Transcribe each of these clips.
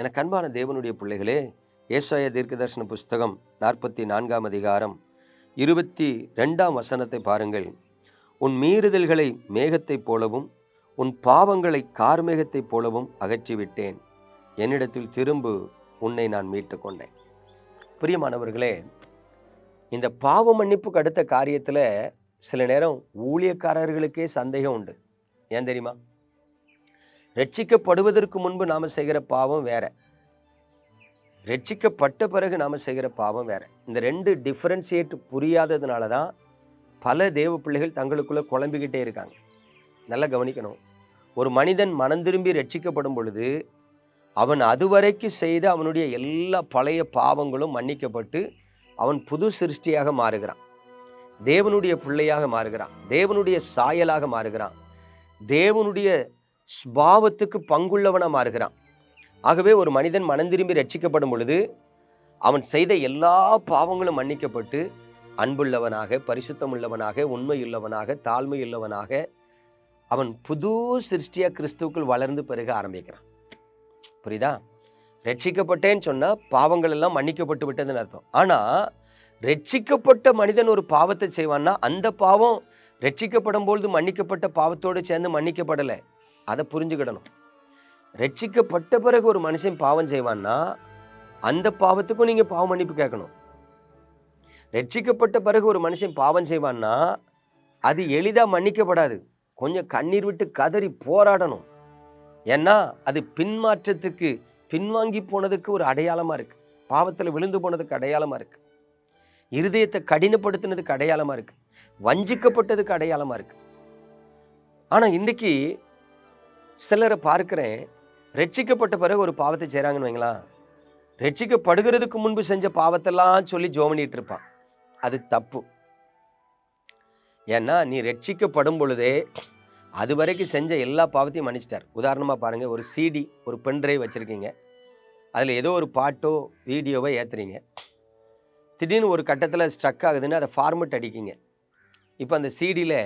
என கண்பான தேவனுடைய பிள்ளைகளே ஏசாய தீர்க்கதர்சன புஸ்தகம் நாற்பத்தி நான்காம் அதிகாரம் இருபத்தி ரெண்டாம் வசனத்தை பாருங்கள். உன் மீறுதல்களை மேகத்தைப் போலவும் உன் பாவங்களை கார்மேகத்தைப் போலவும் அகற்றிவிட்டேன். என்னிடத்தில் திரும்பு உன்னை நான் மீட்டு கொண்டேன் பிரியமானவர்களே இந்த பாவ மன்னிப்புக்கு அடுத்த காரியத்தில் சில நேரம் ஊழியக்காரர்களுக்கே சந்தேகம் உண்டு. ஏன் தெரியுமா? ரட்சிக்கப்படுவதற்கு முன்பு நாம் செய்கிற பாவம் வேற. ரட்சிக்கப்பட்ட பிறகு நாம் செய்கிற பாவம் வேற. இந்த ரெண்டு டிஃப்ரென்சியேட் புரியாததுனால தான் பல தேவ பிள்ளைகள் தங்களுக்குள்ளே குழம்பிக்கிட்டே இருக்காங்க. நல்லா கவனிக்கணும். ஒரு மனிதன் மனம் திரும்பி ரட்சிக்கப்படும் பொழுது அவன் அதுவரைக்கு செய்த அவனுடைய எல்லா பழைய பாவங்களும் மன்னிக்கப்பட்டு அவன் புது சிருஷ்டியாக மாறுகிறான். தேவனுடைய பிள்ளையாக மாறுகிறான். தேவனுடைய சாயலாக மாறுகிறான். தேவனுடைய ஸ்பாவத்துக்கு பங்குள்ளவனாக மாறுகிறான். ஆகவே ஒரு மனிதன் மனம் திரும்பி ரட்சிக்கப்படும் பொழுது அவன் செய்த எல்லா பாவங்களும் மன்னிக்கப்பட்டு அன்புள்ளவனாக பரிசுத்தமுள்ளவனாக உண்மையுள்ளவனாக தாழ்மையுள்ளவனாக அவன் புது சிருஷ்டியாக கிறிஸ்துவுக்குள் வளர்ந்து பெருக ஆரம்பிக்கிறான். புரியுதா? ரட்சிக்கப்பட்டேன்னு சொன்னால் பாவங்கள் எல்லாம் மன்னிக்கப்பட்டு விட்டதுன்னு அர்த்தம். ஆனால் ரட்சிக்கப்பட்ட மனிதன் ஒரு பாவத்தை செய்வான்னா அந்த பாவம் ரட்சிக்கப்படும் பொழுது மன்னிக்கப்பட்ட பாவத்தோடு சேர்ந்து மன்னிக்கப்படலை. அதை புரிஞ்சுக்கிடணும். ரட்சிக்கப்பட்ட பிறகு ஒரு மனுஷன் பாவம் செய்வான்னா அந்த பாவத்துக்கும் நீங்கள் பாவ மன்னிப்பு கேட்கணும். ரட்சிக்கப்பட்ட பிறகு ஒரு மனுஷன் பாவம் செய்வான்னா அது எளிதாக மன்னிக்கப்படாது. கொஞ்சம் கண்ணீர் விட்டு கதறி போராடணும். ஏன்னா அது பின்மாற்றத்துக்கு பின்வாங்கி போனதுக்கு ஒரு அடையாளமாக இருக்குது பாவத்தில் விழுந்து போனதுக்கு அடையாளமாக இருக்குது இருதயத்தை கடினப்படுத்தினதுக்கு அடையாளமாக இருக்குது வஞ்சிக்கப்பட்டதுக்கு அடையாளமாக இருக்குது ஆனால் இன்றைக்கி சிலரை பார்க்குறேன். ரட்சிக்கப்பட்ட பிறகு ஒரு பாவத்தை செய்கிறாங்கன்னு வைங்களா? ரட்சிக்கப்படுகிறதுக்கு முன்பு செஞ்ச பாவத்தெல்லாம் சொல்லி ஜோமனிட்டு இருப்பான் அது தப்பு. ஏன்னா நீ ரட்சிக்கப்படும் பொழுதே அது வரைக்கும் செஞ்ச எல்லா பாவத்தையும் மன்னிச்சிட்டார். உதாரணமாக பாருங்கள் ஒரு சிடி ஒரு பென்ட்ரைவ் வச்சுருக்கீங்க. அதில் ஏதோ ஒரு பாட்டோ வீடியோவோ ஏற்றுறீங்க திடீர்னு ஒரு கட்டத்தில் ஸ்ட்ரக் ஆகுதுன்னு அதை ஃபார்மெட் அடிக்கிங்க. இப்போ அந்த சிடியில்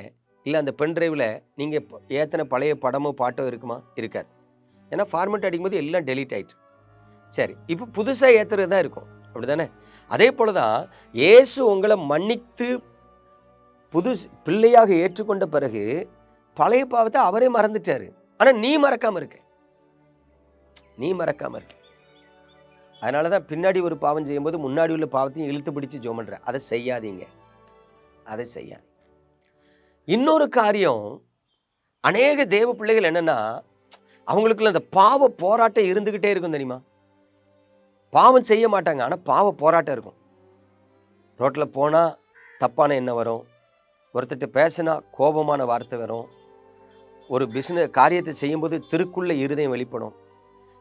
இல்லை அந்த பென் டிரைவில் நீங்கள் ஏற்றின பழைய படமோ பாட்டோ இருக்குமா? இருக்காது. ஏன்னா ஃபார்மெட் அடிக்கும்போது எல்லாம் டெலீட் ஆயிட்டு. சரி இப்போ புதுசாக ஏற்றுறது தான் இருக்கும். அப்படி தானே அதே போல தான் இயேசு உங்களை மன்னித்து புது பிள்ளையாக ஏற்றுக்கொண்ட பிறகு பழைய பாவத்தை அவரே மறந்துட்டாரு. ஆனால் நீ மறக்காமல் இருக்க. நீ மறக்காமல் இருக்க. அதனால தான் பின்னாடி ஒரு பாவம் செய்யும்போது முன்னாடி உள்ள பாவத்தையும் இழுத்து பிடிச்சி ஜோம் பண்ணுற அதை செய்யாதீங்க. அதை செய்யாதீங்க. இன்னொரு காரியம் அநேக தேவ பிள்ளைகள் என்னன்னா அவங்களுக்குள்ள அந்த பாவ போராட்டம் இருந்துக்கிட்டே இருக்கும் தெரியுமா? பாவம் செய்ய மாட்டாங்க ஆனால் பாவ போராட்டம் இருக்கும். ரோட்டில் போனால் தப்பான எண்ணம் வரும். ஒருத்தர்கிட்ட பேசினா கோபமான வார்த்தை வரும். ஒரு பிஸ்னஸ் காரியத்தை செய்யும்போது திருக்குள்ள இருதயம் வெளிப்படும்.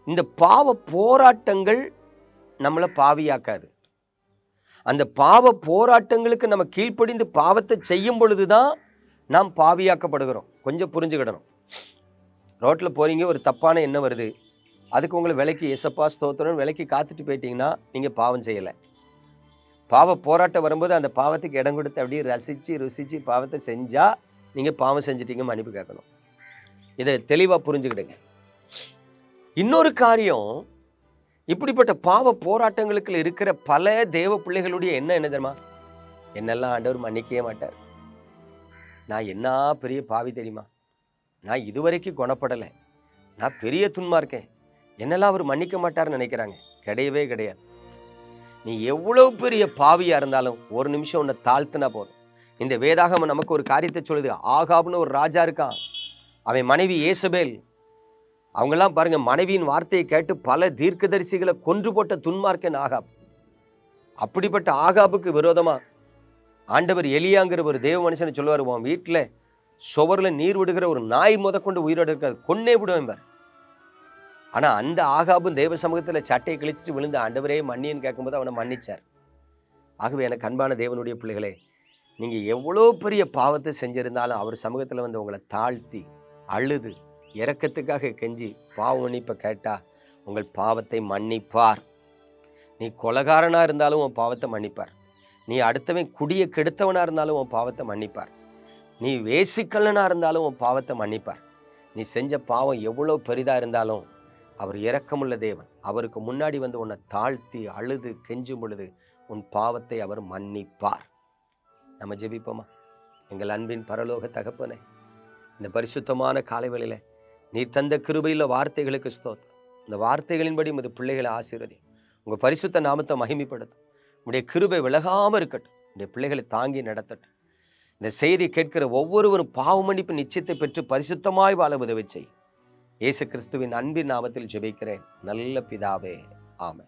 இந்த பாவ போராட்டங்கள் நம்மளை பாவியாக்காது. அந்த பாவ போராட்டங்களுக்கு நம்ம கீழ்ப்படிந்து பாவத்தை செய்யும் பொழுது தான் நாம் பாவியாக்கப்படுகிறோம். கொஞ்சம் புரிஞ்சுக்கிடணும். ரோட்டில் போகிறீங்க ஒரு தப்பான எண்ணம் வருது. அதுக்கு உங்களை விலைக்கு எசப்பா ஸ்தோத்திரம் விலைக்கு காத்துட்டு போயிட்டீங்கன்னா நீங்கள் பாவம் செய்யலை. பாவ போராட்டம் வரும்போது அந்த பாவத்துக்கு இடம் கொடுத்து அப்படியே ரசித்து ருசித்து பாவத்தை செஞ்சால் நீங்கள் பாவம் செஞ்சிட்டீங்க மன்னிப்பு கேட்கணும். இதை தெளிவாக புரிஞ்சுக்கிடுங்க. இன்னொரு காரியம் இப்படிப்பட்ட பாவ போராட்டங்களுக்கு இருக்கிற பல தேவ பிள்ளைகளுடைய என்ன என்ன தெரியுமா? என்னெல்லாம் ஆண்டவர் மன்னிக்கவே மாட்டார். நான் என்ன பெரிய பாவி தெரியுமா? நான் இதுவரைக்கும் குணப்படலை. நான் பெரிய துன்மா இருக்கேன். என்னெல்லாம் அவர் மன்னிக்க மாட்டார்னு நினைக்கிறாங்க? கிடையவே கிடையாது. நீ எவ்வளவு பெரிய பாவியா இருந்தாலும் ஒரு நிமிஷம் உன்னை தாழ்த்தினா போதும். இந்த வேதாகமம் நமக்கு ஒரு காரியத்தை சொல்லுது. ஆகாப்னு ஒரு ராஜா இருக்கான். அவன் மனைவி ஏசபேல். அவங்கெல்லாம் பாருங்க மனைவியின் வார்த்தையை கேட்டு பல தீர்க்கதரிசிகளை கொன்று போட்ட துன்மார்க்கன் ஆகாப். அப்படிப்பட்ட ஆகாபுக்கு விரோதமாக ஆண்டவர் எலியாங்கிற ஒரு தேவ மனுஷனை சொல்லுவார் உன் வீட்டில் சுவரில் நீர் விடுகிற ஒரு நாய் முதற்கொண்டு உயிரோடு இருக்காது கொன்னே விடுவேன் பார் ஆனால் அந்த ஆகாபும் தேவ சமூகத்தில் சட்டையை கிழிச்சிட்டு விழுந்த ஆண்டவரே மன்னின்னு கேட்கும்போது அவனை மன்னிச்சார். ஆகவே எனக்கு அன்பான தேவனுடைய பிள்ளைகளே நீங்கள் எவ்வளோ பெரிய பாவத்தை செஞ்சுருந்தாலும் அவர் சமூகத்தில் வந்து உங்களை தாழ்த்தி அழுது இறக்கத்துக்காக கெஞ்சி பாவ மன்னிப்பை கேட்டால் உங்கள் பாவத்தை மன்னிப்பார். நீ கொலகாரனாக இருந்தாலும் உன் பாவத்தை மன்னிப்பார். நீ அடுத்தவன் குடியை கெடுத்தவனாக இருந்தாலும் உன் பாவத்தை மன்னிப்பார். நீ வேசிக்கல்லனாக இருந்தாலும் உன் பாவத்தை மன்னிப்பார். நீ செஞ்ச பாவம் எவ்வளோ பெரிதாக இருந்தாலும் அவர் இரக்கமுள்ள தேவன். அவருக்கு முன்னாடி வந்து உன்னை தாழ்த்தி அழுது கெஞ்சும் பொழுது உன் பாவத்தை அவர் மன்னிப்பார். நம்ம ஜெபிப்போமா? எங்கள் அன்பின் பரலோக தகப்பனே இந்த பரிசுத்தமான காலைவெளியில நீ தந்த கிருபையில் வார்த்தைகளுக்கு ஸ்தோத் இந்த வார்த்தைகளின்படி உமது பிள்ளைகளை ஆசீர்வதி உங்கள் பரிசுத்த நாமத்தை மகிமைப்படுத்தும். உடைய கிருபை விலகாமல் இருக்கட்டும். உடைய பிள்ளைகளை தாங்கி நடத்தட்டும். இந்த செய்தி கேட்கிற ஒவ்வொருவரும் பாவமன்னிப்பு நிச்சயத்தை பெற்று பரிசுத்தமாய் வாழ உதவி செய். இயேசு கிறிஸ்துவின் அன்பின் நாமத்தில் ஜெபிக்கிறேன். நல்ல பிதாவே. ஆமை